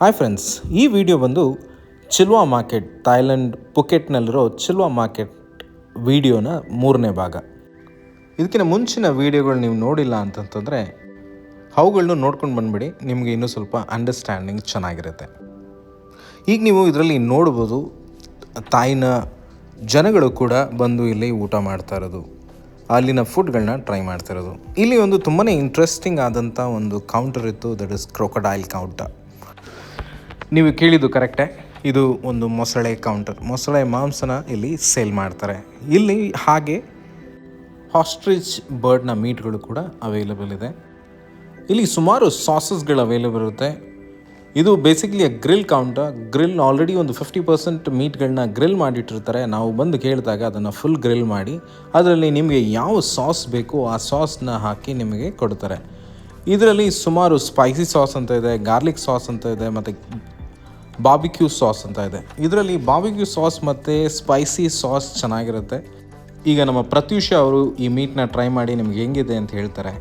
Hi friends ಈ video ಬಂದು Chillva market Thailand ಪುಕೆಟ್ನಲ್ಲಿರೋ ಚಿಲ್ವಾ ಮಾರ್ಕೆಟ್ ವಿಡಿಯೋನ ಮೂರನೇ ಭಾಗ. ಇದಕ್ಕಿಂತ ಮುಂಚಿನ ವಿಡಿಯೋಗಳು ನೀವು ನೋಡಿಲ್ಲ ಅಂತಂತಂದರೆ ಅವುಗಳನ್ನೂ ನೋಡ್ಕೊಂಡು ಬಂದ್ಬಿಡಿ, ನಿಮಗೆ ಇನ್ನೂ ಸ್ವಲ್ಪ ಅಂಡರ್ಸ್ಟ್ಯಾಂಡಿಂಗ್ ಚೆನ್ನಾಗಿರುತ್ತೆ. ಈಗ ನೀವು ಇದರಲ್ಲಿ ನೋಡ್ಬೋದು ತಾಯಿನ ಜನಗಳು ಕೂಡ ಬಂದು ಇಲ್ಲಿ ಊಟ ಮಾಡ್ತಾ ಇರೋದು. ಅಲ್ಲಿನ ಫುಡ್ಗಳನ್ನ ಟ್ರೈ ಮಾಡ್ತಾ ಇರೋದು. ಇಲ್ಲಿ ಒಂದು ತುಂಬಾ ಇಂಟ್ರೆಸ್ಟಿಂಗ್ ಆದಂಥ ಒಂದು ಕೌಂಟರ್ ಇತ್ತು ದಟ್ ಇಸ್ ಕ್ರೊಕೊಡೈಲ್ ಕೌಂಟರ್ ನೀವು ಕೇಳಿದ್ದು ಕರೆಕ್ಟೇ? ಇದು ಒಂದು ಮೊಸಳೆ ಕೌಂಟರ್ ಮೊಸಳೆ ಮಾಂಸನ ಇಲ್ಲಿ ಸೇಲ್ ಮಾಡ್ತಾರೆ. ಇಲ್ಲಿ ಹಾಗೆ ಹಾಸ್ಟ್ರಿಚ್ ಬರ್ಡ್ನ ಮೀಟ್ಗಳು ಕೂಡ ಅವೈಲಬಲ್ ಇದೆ. ಇಲ್ಲಿ ಸುಮಾರು ಸಾಸಸ್ಗಳು ಅವೈಲಬಲ್ ಇರುತ್ತೆ. ಇದು basically grill counter grill already ಒಂದು ಫಿಫ್ಟಿ ಪರ್ಸೆಂಟ್ ಮೀಟ್ಗಳನ್ನ ಗ್ರಿಲ್ ಮಾಡಿಟ್ಟಿರ್ತಾರೆ. ನಾವು ಬಂದು ಕೇಳಿದಾಗ ಅದನ್ನು ಫುಲ್ ಗ್ರಿಲ್ ಮಾಡಿ, ಅದರಲ್ಲಿ ನಿಮಗೆ ಯಾವ ಸಾಸ್ ಬೇಕು ಆ ಸಾಸ್ನ ಹಾಕಿ ನಿಮಗೆ ಕೊಡ್ತಾರೆ. ಇದರಲ್ಲಿ ಸುಮಾರು ಸ್ಪೈಸಿ ಸಾಸ್ ಅಂತ ಇದೆ ಗಾರ್ಲಿಕ್ ಸಾಸ್ ಅಂತ ಇದೆ, ಮತ್ತು ಬಾಬಿಕ್ಯೂ ಸಾಸ್ ಅಂತ ಇದೆ. ಇದರಲ್ಲಿ ಬಾಬಿಕ್ಯೂ ಸಾಸ್ ಮತ್ತು ಸ್ಪೈಸಿ ಸಾಸ್ ಚೆನ್ನಾಗಿರುತ್ತೆ. ಈಗ ನಮ್ಮ ಪ್ರತ್ಯೂಷ ಅವರು ಈ ಮೀಟ್ನ ಟ್ರೈ ಮಾಡಿ ನಿಮ್ಗೆ ಹೆಂಗಿದೆ ಅಂತ ಹೇಳ್ತಾರೆ.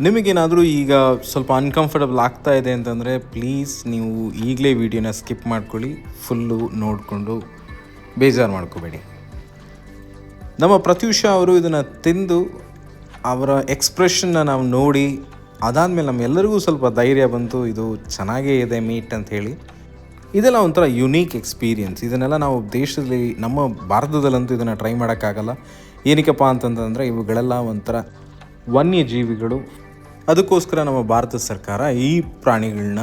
ನಿಮಗೇನಾದರೂ ಈಗ ಸ್ವಲ್ಪ ಅನ್ಕಂಫರ್ಟಬಲ್ ಆಗ್ತಾ ಇದೆ ಅಂತಂದರೆ ಪ್ಲೀಸ್ ನೀವು ಈಗಲೇ ವಿಡಿಯೋನ ಸ್ಕಿಪ್ ಮಾಡ್ಕೊಳ್ಳಿ ಫುಲ್ಲು ನೋಡಿಕೊಂಡು ಬೇಜಾರು ಮಾಡ್ಕೋಬೇಡಿ. ನಮ್ಮ ಪ್ರತ್ಯೂಷ ಅವರು ಇದನ್ನು ತಿಂದು ಅವರ ಎಕ್ಸ್ಪ್ರೆಷನ್ನ ನಾವು ನೋಡಿ, ಅದಾದಮೇಲೆ ನಮ್ಮೆಲ್ಲರಿಗೂ ಸ್ವಲ್ಪ ಧೈರ್ಯ ಬಂತು, ಇದು ಚೆನ್ನಾಗೇ ಇದೆ ಮೀಟ್ ಅಂತ ಹೇಳಿ. ಇದೆಲ್ಲ ಒಂಥರ ಯುನೀಕ್ ಎಕ್ಸ್ಪೀರಿಯನ್ಸ್ ಇದನ್ನೆಲ್ಲ ನಾವು ದೇಶದಲ್ಲಿ, ನಮ್ಮ ಭಾರತದಲ್ಲಂತೂ ಇದನ್ನು ಟ್ರೈ ಮಾಡೋಕ್ಕಾಗಲ್ಲ. ಏನಕ್ಕಪ್ಪ ಅಂತಂತಂದರೆ ಇವುಗಳೆಲ್ಲ ಒಂಥರ ವನ್ಯಜೀವಿಗಳು. ಅದಕ್ಕೋಸ್ಕರ ನಮ್ಮ ಭಾರತ ಸರ್ಕಾರ ಈ ಪ್ರಾಣಿಗಳನ್ನ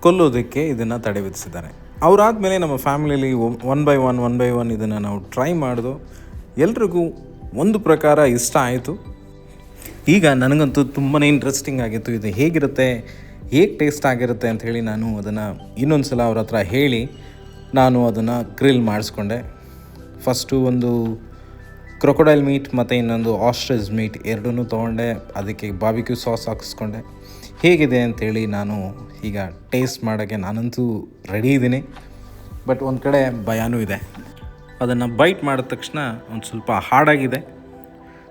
ಕೊಲ್ಲೋದಕ್ಕೆ ಇದನ್ನು ತಡೆ ವಿಧಿಸಿದ್ದಾರೆ. ಅವರಾದಮೇಲೆ ನಮ್ಮ ಫ್ಯಾಮಿಲಿಯಲ್ಲಿ one by one one by one ಇದನ್ನು ನಾವು ಟ್ರೈ ಮಾಡಿದು ಎಲ್ರಿಗೂ ಒಂದು ಪ್ರಕಾರ ಇಷ್ಟ ಆಯಿತು. ಈಗ ನನಗಂತೂ ತುಂಬಾ ಇಂಟ್ರೆಸ್ಟಿಂಗ್ ಆಗಿತ್ತು. ಇದು ಹೇಗಿರುತ್ತೆ? ಹೇಗೆ ಟೇಸ್ಟ್ ಆಗಿರುತ್ತೆ ಅಂತ ಹೇಳಿ ನಾನು ಅದನ್ನು ಇನ್ನೊಂದು ಸಲ ಅವ್ರ ಹತ್ರ ಹೇಳಿ ನಾನು ಅದನ್ನು ಗ್ರಿಲ್ ಮಾಡಿಸ್ಕೊಂಡೆ. ಫಸ್ಟು ಒಂದು ಕ್ರೊಕೊಡೈಲ್ ಮೀಟ್ ಮತ್ತು ಇನ್ನೊಂದು ಆಸ್ಟ್ರಿಚ್ ಮೀಟ್ ಎರಡನ್ನೂ ತೊಗೊಂಡೆ. ಅದಕ್ಕೆ ಬಾಬಿಕ್ಯೂ ಸಾಸ್ ಹಾಕಿಸ್ಕೊಂಡೆ. ಹೇಗಿದೆ ಅಂಥೇಳಿ ನಾನು ಈಗ ಟೇಸ್ಟ್ ಮಾಡೋಕ್ಕೆ ನಾನಂತೂ ರೆಡಿ ಇದ್ದೀನಿ. ಬಟ್ ಒಂದು ಕಡೆ ಭಯನೂ ಇದೆ. ಅದನ್ನು ಬೈಟ್ ಮಾಡಿದ ತಕ್ಷಣ ಒಂದು ಸ್ವಲ್ಪ ಹಾರ್ಡಾಗಿದೆ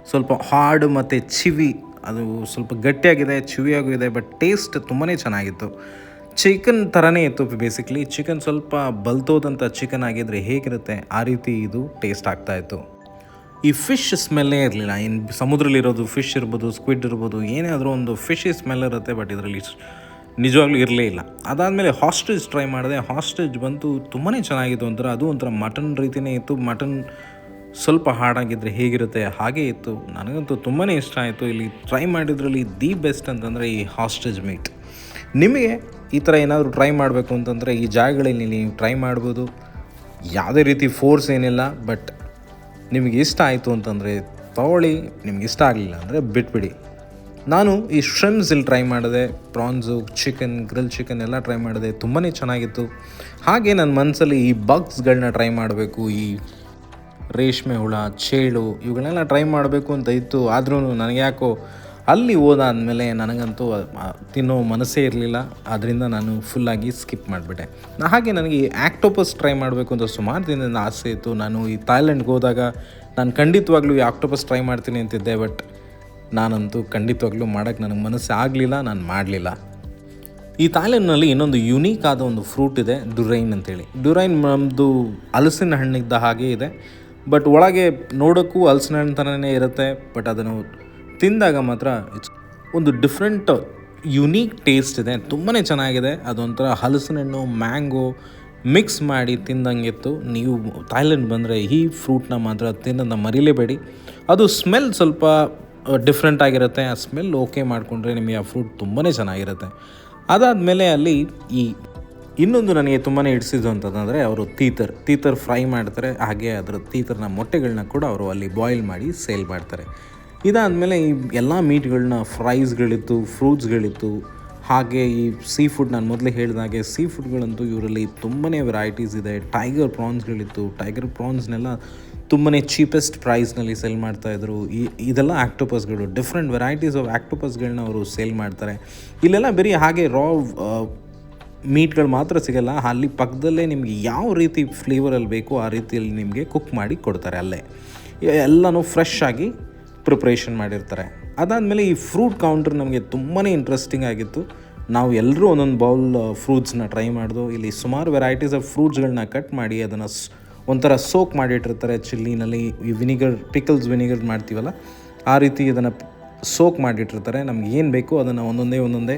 ಸ್ವಲ್ಪ ಹಾರ್ಡ್ ಮತ್ತು ಚಿವಿ ಅದು ಸ್ವಲ್ಪ ಗಟ್ಟಿಯಾಗಿದೆ ಚಿವಿಯಾಗೂ ಇದೆ ಬಟ್ ಟೇಸ್ಟ್ ತುಂಬಾ ಚೆನ್ನಾಗಿತ್ತು. ಚಿಕನ್ ಥರನೇ ಇತ್ತು ಬೇಸಿಕ್ಲಿ ಚಿಕನ್ ಸ್ವಲ್ಪ ಬಲ್ತೋದಂಥ ಚಿಕನ್ ಆಗಿದ್ದರೆ ಹೇಗಿರುತ್ತೆ? ಆ ರೀತಿ ಇದು ಟೇಸ್ಟ್ ಆಗ್ತಾಯಿತ್ತು ಈ ಫಿಶ್ ಸ್ಮೆಲ್ಲೇ ಇರಲಿಲ್ಲ. ಏನು ಸಮುದ್ರಲ್ಲಿರೋದು ಫಿಶ್ ಇರ್ಬೋದು ಸ್ಕ್ವಿಡ್ ಇರ್ಬೋದು, ಏನೇ ಆದರೂ ಒಂದು ಫಿಶ್ ಸ್ಮೆಲ್ ಇರುತ್ತೆ ಬಟ್ ಇದರಲ್ಲಿ ನಿಜವಾಗ್ಲೂ ಇರಲೇ ಇಲ್ಲ. ಅದಾದಮೇಲೆ ಹಾಸ್ಟೇಜ್ ಟ್ರೈ ಮಾಡಿದೆ. ಹಾಸ್ಟೇಜ್ ಬಂತು ತುಂಬಾ ಚೆನ್ನಾಗಿತ್ತು ಒಂಥರ. ಅದು ಒಂಥರ ಮಟನ್ ರೀತಿಯೇ ಇತ್ತು. ಮಟನ್ ಸ್ವಲ್ಪ ಹಾಡಾಗಿದ್ದರೆ ಹೇಗಿರುತ್ತೆ, ಹಾಗೇ ಇತ್ತು. ನನಗಂತೂ ತುಂಬಾ ಇಷ್ಟ ಆಯಿತು. ಇಲ್ಲಿ ಟ್ರೈ ಮಾಡಿದ್ರಲ್ಲಿ ದಿ ಬೆಸ್ಟ್ ಅಂತಂದರೆ ಈ ಹಾಸ್ಟೇಜ್ ಮೀಟ್ ನಿಮಗೆ ಈ ಥರ ಏನಾದರೂ ಟ್ರೈ ಮಾಡಬೇಕು ಅಂತಂದರೆ ಈ ಜಾಗಗಳಲ್ಲಿ ನೀವು ಟ್ರೈ ಮಾಡ್ಬೋದು. ಯಾವುದೇ ರೀತಿ ಫೋರ್ಸ್ ಏನಿಲ್ಲ ಬಟ್ ನಿಮಗೆ ಇಷ್ಟ ಆಯಿತು ಅಂತಂದರೆ ತಗೊಳ್ಳಿ. ನಿಮ್ಗೆ ಇಷ್ಟ ಆಗಲಿಲ್ಲ ಅಂದರೆ ಬಿಟ್ಬಿಡಿ. ನಾನು ಈ ಶ್ರಿಮ್ಸ್ ಇಲ್ಲಿ ಟ್ರೈ ಮಾಡಿದೆ. ಪ್ರಾನ್ಸು ಚಿಕನ್ ಗ್ರಿಲ್ ಚಿಕನ್ ಎಲ್ಲ ಟ್ರೈ ಮಾಡಿದೆ. ತುಂಬಾ ಚೆನ್ನಾಗಿತ್ತು. ಹಾಗೆ ನನ್ನ ಮನಸ್ಸಲ್ಲಿ ಈ ಬಗ್ಸ್ಗಳನ್ನ ಟ್ರೈ ಮಾಡಬೇಕು, ಈ ರೇಷ್ಮೆ ಹುಳ, ಚೇಳು ಇವುಗಳನ್ನೆಲ್ಲ ಟ್ರೈ ಮಾಡಬೇಕು ಅಂತ ಇತ್ತು. ಆದ್ರೂ ನನಗೆ ಯಾಕೋ ಅಲ್ಲಿ ಹೋದಾದ್ಮೇಲೆ ನನಗಂತೂ ತಿನ್ನೋ ಮನಸ್ಸೇ ಇರಲಿಲ್ಲ. ಅದರಿಂದ ನಾನು ಫುಲ್ಲಾಗಿ ಸ್ಕಿಪ್ ಮಾಡಿಬಿಟ್ಟೆ. ಹಾಗೆ ನನಗೆ ಈ ಆ್ಯಕ್ಟೋಪಸ್ ಟ್ರೈ ಮಾಡಬೇಕು ಅಂತ ಸುಮಾರು ದಿನದಿಂದ ಆಸೆ ಇತ್ತು. ನಾನು ಈ ಥಾಯ್ಲೆಂಡ್ಗೆ ಹೋದಾಗ ನಾನು ಖಂಡಿತವಾಗ್ಲೂ ಈ ಆಕ್ಟೋಪಸ್ ಟ್ರೈ ಮಾಡ್ತೀನಿ ಅಂತಿದ್ದೆ ಬಟ್ ನಾನಂತೂ ಖಂಡಿತವಾಗ್ಲೂ ಮಾಡೋಕ್ಕೆ ನನಗೆ ಮನಸ್ಸು ಆಗಲಿಲ್ಲ, ನಾನು ಮಾಡಲಿಲ್ಲ. ಈ ಥಾಯ್ಲೆಂಡ್ನಲ್ಲಿ ಇನ್ನೊಂದು ಯುನೀಕ್ ಆದ ಒಂದು ಫ್ರೂಟ್ ಇದೆ ಡುರೈನ್ ಅಂತೇಳಿ. ಡುರೈನ್ ನಮ್ಮದು ಹಲಸಿನ ಹಣ್ಣಿದ್ದ ಹಾಗೆ ಇದೆ. ಬಟ್ ಒಳಗೆ ನೋಡೋಕ್ಕೂ ಹಲಸಿನ ಹಣ್ಣು ಇರುತ್ತೆ ಬಟ್ ಅದನ್ನು ತಿಂದಾಗ ಮಾತ್ರ ಇಟ್ಸ್ ಒಂದು ಡಿಫ್ರೆಂಟ್ ಯುನೀಕ್ ಟೇಸ್ಟ್ ಇದೆ. ತುಂಬಾ ಚೆನ್ನಾಗಿದೆ. ಅದೊಂಥರ ಹಲಸಿನ ಹಣ್ಣು ಮ್ಯಾಂಗೋ ಮಿಕ್ಸ್ ಮಾಡಿ ತಿಂದಂಗಿತ್ತು ನೀವು ಥಾಯ್ಲೆಂಡ್ ಬಂದರೆ ಈ ಫ್ರೂಟ್ನ ಮಾತ್ರ ತಿನ್ನೋದನ್ನ ಮರಿಲೇಬೇಡಿ. ಅದು ಸ್ಮೆಲ್ ಸ್ವಲ್ಪ ಡಿಫ್ರೆಂಟ್ ಆಗಿರುತ್ತೆ. ಆ ಸ್ಮೆಲ್ ಓಕೆ ಮಾಡಿಕೊಂಡ್ರೆ ನಿಮಗೆ ಆ ಫ್ರೂಟ್ ತುಂಬಾ ಚೆನ್ನಾಗಿರುತ್ತೆ. ಅದಾದಮೇಲೆ ಅಲ್ಲಿ ಈ ಇನ್ನೊಂದು ನನಗೆ ತುಂಬಾ ಹಿಡಿಸಿದ್ದು ಅಂತಂದರೆ ಅವರು ತೀತರ್. ತೀತರ್ ಫ್ರೈ ಮಾಡ್ತಾರೆ, ಹಾಗೆ ಅದರ ತೀತರ್ನ ಮೊಟ್ಟೆಗಳನ್ನ ಕೂಡ ಅವರು ಅಲ್ಲಿ ಬಾಯ್ಲ್ ಮಾಡಿ ಸೇಲ್ ಮಾಡ್ತಾರೆ. ಇದಾದಮೇಲೆ ಈ ಎಲ್ಲ ಮೀಟ್ಗಳನ್ನ ಫ್ರೈಸ್ಗಳಿತ್ತು ಫ್ರೂಟ್ಸ್ಗಳಿತ್ತು ಹಾಗೆ ಈ ಸೀ ಫುಡ್ ನಾನು ಮೊದಲೇ ಹೇಳಿದ ಹಾಗೆ ಸೀ ಫುಡ್ಗಳಂತೂ ಇವರಲ್ಲಿ ತುಂಬಾ ವೆರೈಟೀಸ್ ಇದೆ. ಟೈಗರ್ ಪ್ರಾನ್ಸ್ಗಳಿತ್ತು ಟೈಗರ್ ಪ್ರಾನ್ಸ್ನೆಲ್ಲ ತುಂಬಾ ಚೀಪೆಸ್ಟ್ ಪ್ರೈಸ್ನಲ್ಲಿ ಸೆಲ್ ಮಾಡ್ತಾಯಿದ್ರು ಈ, ಇದೆಲ್ಲ ಆ್ಯಕ್ಟೋಪಸ್ಗಳು ಡಿಫ್ರೆಂಟ್ ವೆರೈಟೀಸ್ ಆಫ್ ಆ್ಯಕ್ಟೋಪಸ್ಗಳನ್ನ ಅವರು ಸೇಲ್ ಮಾಡ್ತಾರೆ. ಇಲ್ಲೆಲ್ಲ ಬರೀ ಹಾಗೆ ರಾ ಮೀಟ್ಗಳು ಮಾತ್ರ ಸಿಗಲ್ಲ, ಅಲ್ಲಿ ಪಕ್ಕದಲ್ಲೇ ನಿಮಗೆ ಯಾವ ರೀತಿ ಫ್ಲೇವರಲ್ಲಿ ಬೇಕು ಆ ರೀತಿಯಲ್ಲಿ ನಿಮಗೆ ಕುಕ್ ಮಾಡಿ ಕೊಡ್ತಾರೆ ಅಲ್ಲೇ. ಎಲ್ಲನೂ ಫ್ರೆಶ್ ಆಗಿ ಪ್ರಿಪ್ರೇಷನ್ ಮಾಡಿರ್ತಾರೆ. ಅದಾದಮೇಲೆ ಈ ಫ್ರೂಟ್ ಕೌಂಟರ್ ನಮಗೆ ತುಂಬಾ ಇಂಟ್ರೆಸ್ಟಿಂಗ್ ಆಗಿತ್ತು. ನಾವು ಎಲ್ಲರೂ ಒಂದೊಂದು ಬೌಲ್ ಫ್ರೂಟ್ಸ್ನ ಟ್ರೈ ಮಾಡಿದು, ಇಲ್ಲಿ ಸುಮಾರು ವೆರೈಟೀಸ್ ಆಫ್ ಫ್ರೂಟ್ಸ್ಗಳನ್ನ ಕಟ್ ಮಾಡಿ ಅದನ್ನು ಒಂಥರ ಸೋಕ್ ಮಾಡಿಟ್ಟಿರ್ತಾರೆ. ಚಿಲ್ಲಿನಲ್ಲಿ ಈ ವಿನಿಗರ್ ಪಿಕಲ್ಸ್ ವಿನಿಗರ್ ಮಾಡ್ತೀವಲ್ಲ, ಆ ರೀತಿ ಇದನ್ನು ಸೋಕ್ ಮಾಡಿಟ್ಟಿರ್ತಾರೆ. ನಮ್ಗೆ ಏನು ಬೇಕೋ ಅದನ್ನು ಒಂದೊಂದೇ ಒಂದೊಂದೇ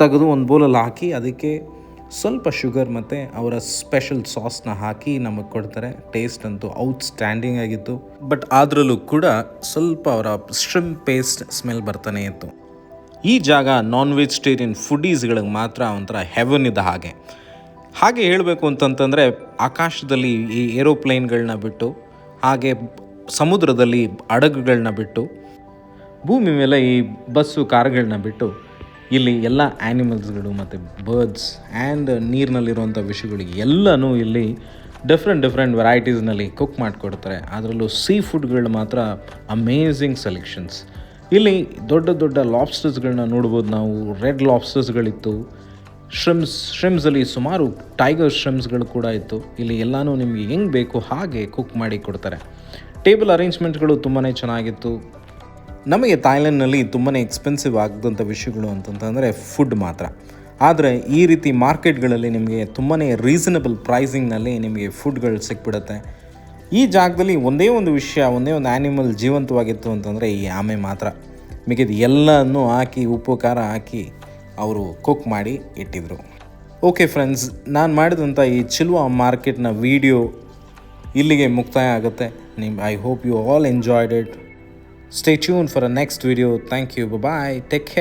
ತೆಗೆದು ಒಂದು ಬೌಲಲ್ಲಿ ಹಾಕಿ, ಅದಕ್ಕೆ ಸ್ವಲ್ಪ ಶುಗರ್ ಮತ್ತು ಅವರ ಸ್ಪೆಷಲ್ ಸಾಸ್ನ ಹಾಕಿ ನಮಗೆ ಕೊಡ್ತಾರೆ. ಟೇಸ್ಟ್ ಅಂತೂ ಔಟ್ಸ್ಟ್ಯಾಂಡಿಂಗ್ ಆಗಿತ್ತು. ಬಟ್ ಆದ್ರಲ್ಲೂ ಕೂಡ ಸ್ವಲ್ಪ ಅವರ ಸ್ಟ್ರಿಮ್ ಪೇಸ್ಟ್ ಸ್ಮೆಲ್ ಬರ್ತಾನೆ ಇತ್ತು. ಈ ಜಾಗ ನಾನ್ ವೆಜಿಟೇರಿಯನ್ ಫುಡೀಸ್ಗಳಿಗೆ ಮಾತ್ರ ಒಂಥರ ಹೆವನ್ ಇದ್ದ ಹಾಗೆ. ಹಾಗೆ ಹೇಳಬೇಕು ಅಂತಂತಂದರೆ ಆಕಾಶದಲ್ಲಿ ಈ ಏರೋಪ್ಲೇನ್ಗಳನ್ನ ಬಿಟ್ಟು, ಹಾಗೆ ಸಮುದ್ರದಲ್ಲಿ ಹಡಗುಗಳನ್ನ ಬಿಟ್ಟು, ಭೂಮಿ ಮೇಲೆ ಈ ಬಸ್ಸು ಕಾರ್ಗಳನ್ನ ಬಿಟ್ಟು ಇಲ್ಲಿ ಎಲ್ಲ ಆ್ಯನಿಮಲ್ಸ್ಗಳು ಮತ್ತು ಬರ್ಡ್ಸ್ ಆ್ಯಂಡ್ ನೀರಿನಲ್ಲಿರುವಂಥ ವಿಷಯಗಳು ಎಲ್ಲನೂ ಇಲ್ಲಿ ಡಿಫ್ರೆಂಟ್ ಡಿಫ್ರೆಂಟ್ ವೆರೈಟೀಸ್ನಲ್ಲಿ ಕುಕ್ ಮಾಡಿಕೊಡ್ತಾರೆ. ಅದರಲ್ಲೂ ಸೀ ಫುಡ್ಗಳು ಮಾತ್ರ ಅಮೇಝಿಂಗ್ ಸೆಲೆಕ್ಷನ್ಸ್ ಇಲ್ಲಿ ದೊಡ್ಡ ದೊಡ್ಡ ಲಾಬ್ಸ್ಟರ್ಸ್ಗಳನ್ನ ನೋಡ್ಬೋದು ನಾವು. ರೆಡ್ ಲಾಬ್ಸ್ಟರ್ಸ್ಗಳಿತ್ತು ಶ್ರಿಮ್ಸ್ ಶ್ರಿಮ್ಸಲ್ಲಿ ಸುಮಾರು ಟೈಗರ್ ಶ್ರಿಮ್ಸ್ಗಳು ಕೂಡ ಇತ್ತು. ಇಲ್ಲಿ ಎಲ್ಲನೂ ನಿಮಗೆ ಹೆಂಗೆ ಬೇಕು ಹಾಗೆ ಕುಕ್ ಮಾಡಿ ಕೊಡ್ತಾರೆ. ಟೇಬಲ್ ಅರೇಂಜ್ಮೆಂಟ್ಗಳು ತುಂಬಾ ಚೆನ್ನಾಗಿತ್ತು. ನಮಗೆ ಥಾಯ್ಲೆಂಡ್ನಲ್ಲಿ ತುಂಬಾ ಎಕ್ಸ್ಪೆನ್ಸಿವ್ ಆಗದಂಥ ವಿಷಯಗಳು ಅಂತಂತಂದರೆ ಫುಡ್ ಮಾತ್ರ. ಆದರೆ ಈ ರೀತಿ ಮಾರ್ಕೆಟ್ಗಳಲ್ಲಿ ನಿಮಗೆ ತುಂಬಾ ರೀಸನಬಲ್ ಪ್ರೈಸಿಂಗ್ನಲ್ಲಿ ನಿಮಗೆ ಫುಡ್ಗಳು ಸಿಕ್ಬಿಡುತ್ತೆ. ಈ ಜಾಗದಲ್ಲಿ ಒಂದೇ ಒಂದು ವಿಷಯ, ಒಂದೇ ಒಂದು ಆ್ಯನಿಮಲ್ ಜೀವಂತವಾಗಿತ್ತು ಅಂತಂದರೆ ಈ ಆಮೆ ಮಾತ್ರ. ಮಿಗಿದ ಎಲ್ಲನೂ ಹಾಕಿ, ಉಪ್ಪು, ಖಾರ ಹಾಕಿ ಅವರು ಕುಕ್ ಮಾಡಿ ಇಟ್ಟಿದ್ರು. ಓಕೆ ಫ್ರೆಂಡ್ಸ್ ನಾನು ಮಾಡಿದಂಥ ಈ ಚಿಲ್ವ ಮಾರ್ಕೆಟ್ನ ವೀಡಿಯೋ ಇಲ್ಲಿಗೆ ಮುಕ್ತಾಯ ಆಗುತ್ತೆ. ನಿಮ್ I hope you all enjoyed it Stay tuned for the next video. Thank you. Bye bye. Take care.